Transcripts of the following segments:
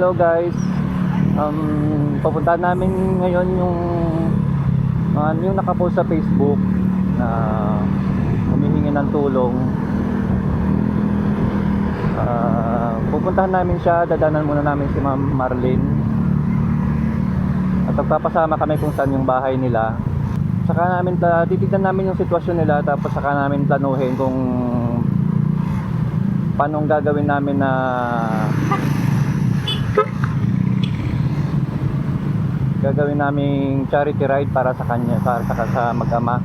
Hello guys. Um, papuntahan namin ngayon yung mga yung nakapost sa Facebook na humihingi ng tulong. Ah, pupuntahan namin siya, dadanan muna namin si Ma'am Marlene. At magpapasama kami kung saan yung bahay nila. Saka namin ta titignan namin yung sitwasyon nila tapos saka namin planuhin kung paano gagawin namin na gagawin naming charity ride para sa kanya para sa, sa mag-ama.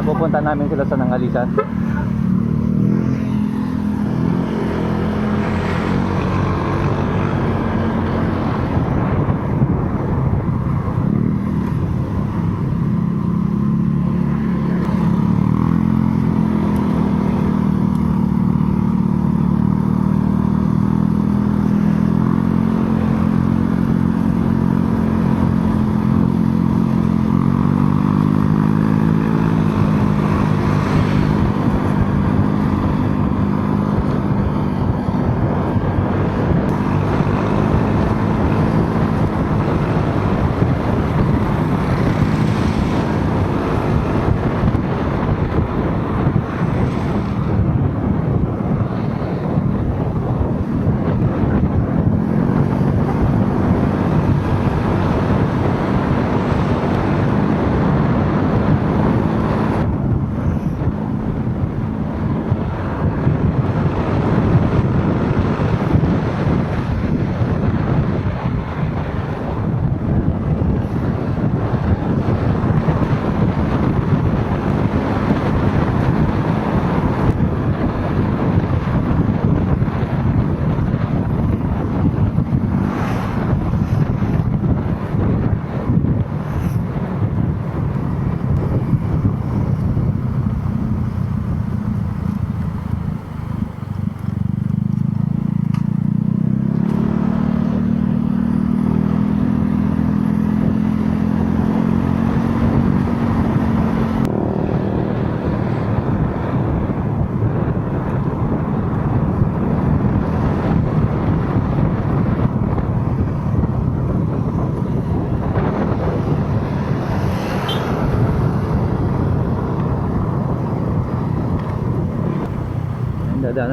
Pupunta namin sila sa Nangalisan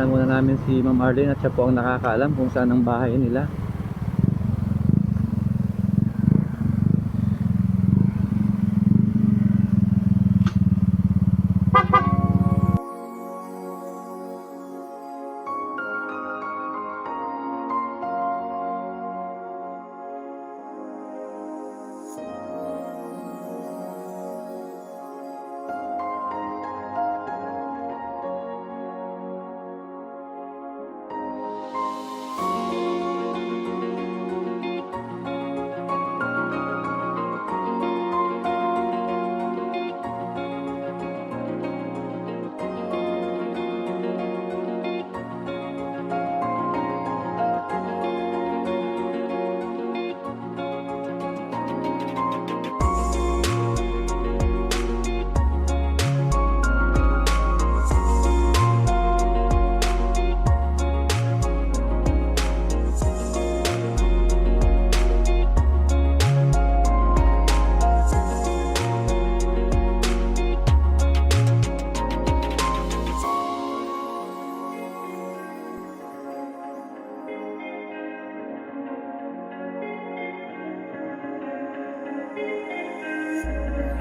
muna namin si Ma'am Arlene at siya po ang nakakaalam kung saan ang bahay nila.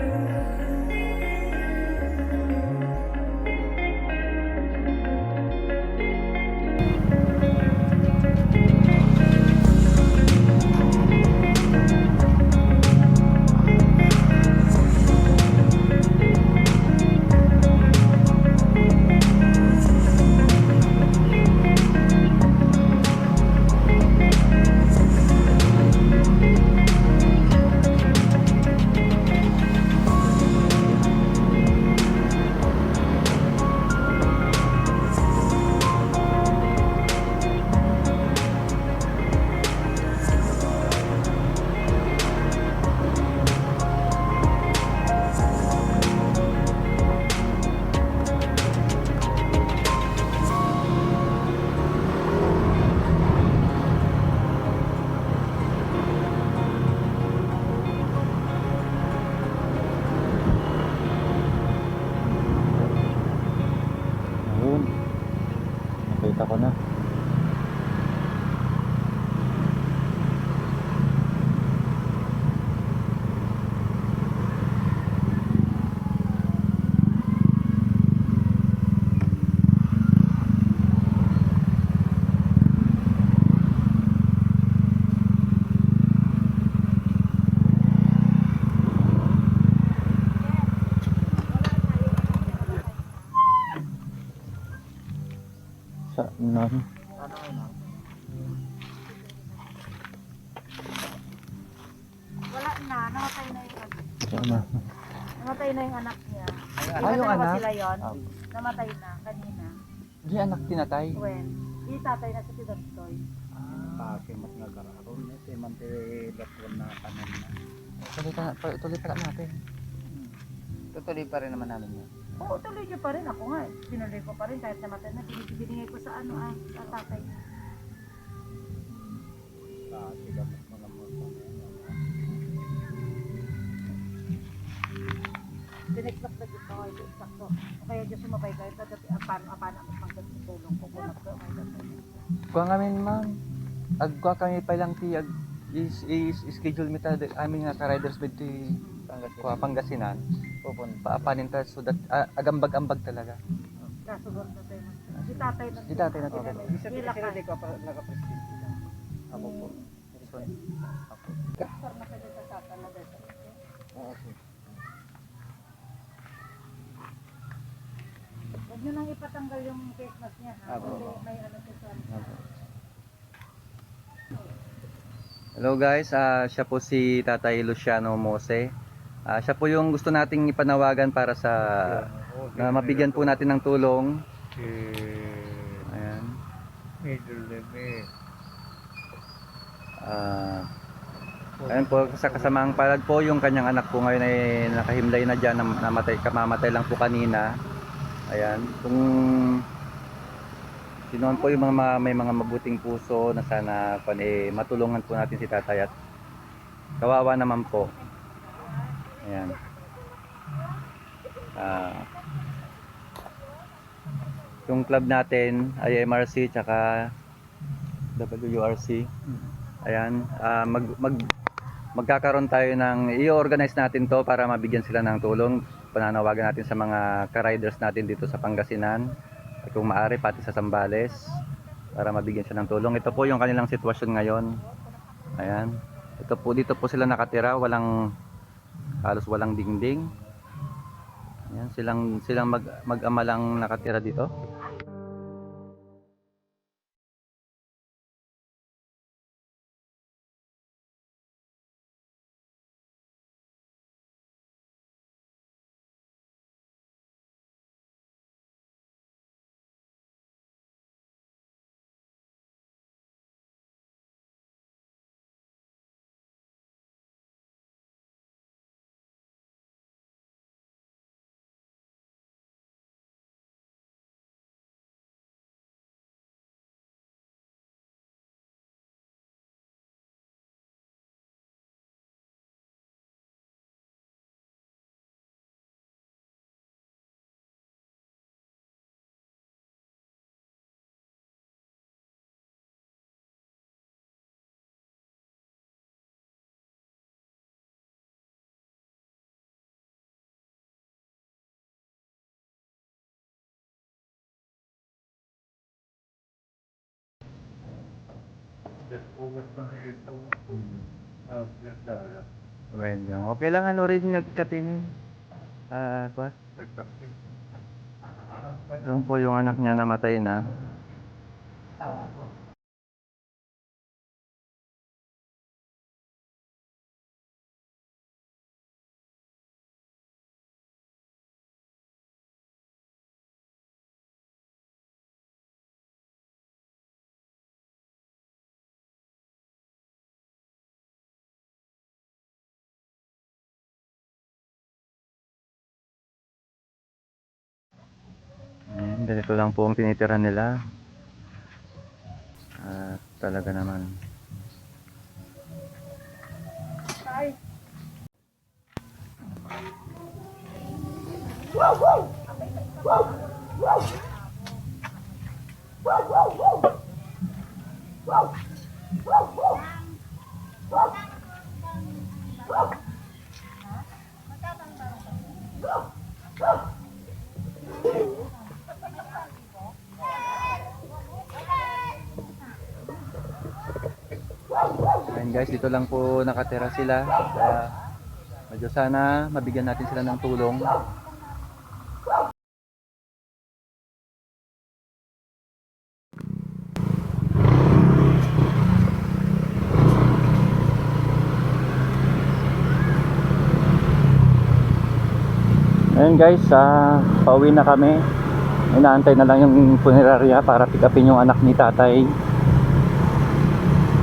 Amen. Sa nan. Wala na, namatay na yung na. Namatay na yung anak niya. Ah, ba yung anak? sila yon? Ah. Namatay na kanina. Di anak tinatay. When? Di tatay na sa si Dostoy. Pake mas nagkaroon na si Mante Latwan na kanan na. Tuloy pa, pa- tuloy pa natin. Tutuloy pa rin naman namin yun. Oo, tuloy niya pa rin. Ako nga, tinuloy ko pa rin kahit namatay na. Binigay ko sa ano ay, sa tatay. Pake gamot mga mga Dineksak na dito kayo, sakto. O kaya Diyos sumabay kayo, tadapi, apaan, apaan ang pagkakitulong ko kung nagkaw may tatay. Kuha kami ma'am. Agkuha kami pa lang ti ag is, is, schedule mi ta amin nga ka-riders bed ti kuha Pangasinan. Pupunta. Paapanin ta so that ah, agambag-ambag talaga. Kaso doon na tayo. Di tatay na. Di tatay na tatay. Isa Di sila lakay. di ko pa naka-presidente lang. Ako po. Ako. Sir, nasa dito sa talaga. Oo po. Huwag nyo nang ipatanggal yung face mask niya. Ha? Apo. Kasi may ano siya sa Hello guys, ah siya po si Tatay Luciano Mose. Ah siya po yung gusto nating ipanawagan para sa na mabigyan po natin ng tulong. Ayan. Ah Ayan po, sa kasamaang palad po, yung kanyang anak po ngayon ay nakahimlay na dyan, nam- namatay, kamamatay lang po kanina. Ayan, kung sinoon po yung mga ma- may mga mabuting puso na sana kung eh, matulungan po natin si tatay at kawawa naman po. Ayan. Ah yung club natin ay MRC tsaka WRC. Ayan, ah, mag, mag, magkakaroon tayo ng, i-organize natin to para mabigyan sila ng tulong. Pananawagan natin sa mga ka-riders natin dito sa Pangasinan. At kung maaari, pati sa Sambales. Para mabigyan sila ng tulong. Ito po yung kanilang sitwasyon ngayon. Ayan. Ito po, dito po sila nakatira. Walang, halos walang dingding. Ayan, silang, silang mag, mag-ama lang nakatira dito. Well, yung okay lang ano rin nagkating ah uh, Yung po yung anak niya namatay na. Ayan, ganito lang po ang tinitira nila. Ah, talaga naman. Ay, Ayun guys, dito lang po nakatira sila. Kaya medyo sana mabigyan natin sila ng tulong. Ayun guys, ah, pauwi na kami. Inaantay na lang yung punerarya para pick upin yung anak ni tatay.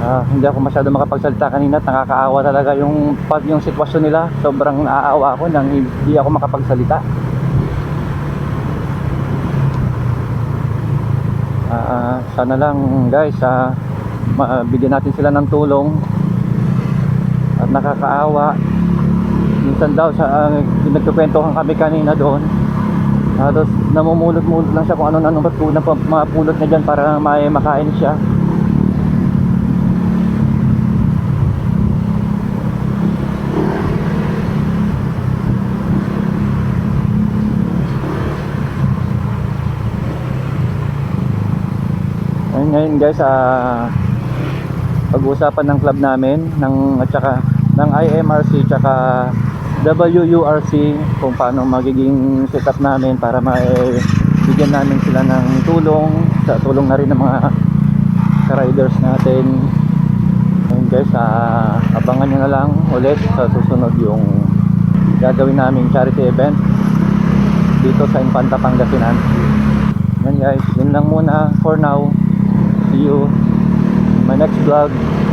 Ah, hindi ako masyado makapagsalita kanina at nakakaawa talaga yung yung sitwasyon nila. Sobrang naaawa ako nang hindi ako makapagsalita. Ah, sana lang guys, ah, mabigyan natin sila ng tulong. At nakakaawa. Minsan daw sa uh, nagkukwentuhan kami kanina doon. Ah, tapos namumulot-mulot lang siya kung ano-ano na mapulot niya dyan para may makain siya. Ayun ngayon guys, ah pag-uusapan ng club namin ng at saka ng IMRC tsaka WURC kung paano magiging setup namin para maibigyan namin sila ng tulong sa tulong na rin ng mga riders natin. Ayun guys ah, abangan nyo na lang ulit sa susunod yung gagawin namin charity event dito sa Infanta Pangasinan. Yan guys yun lang muna for now see you in my next vlog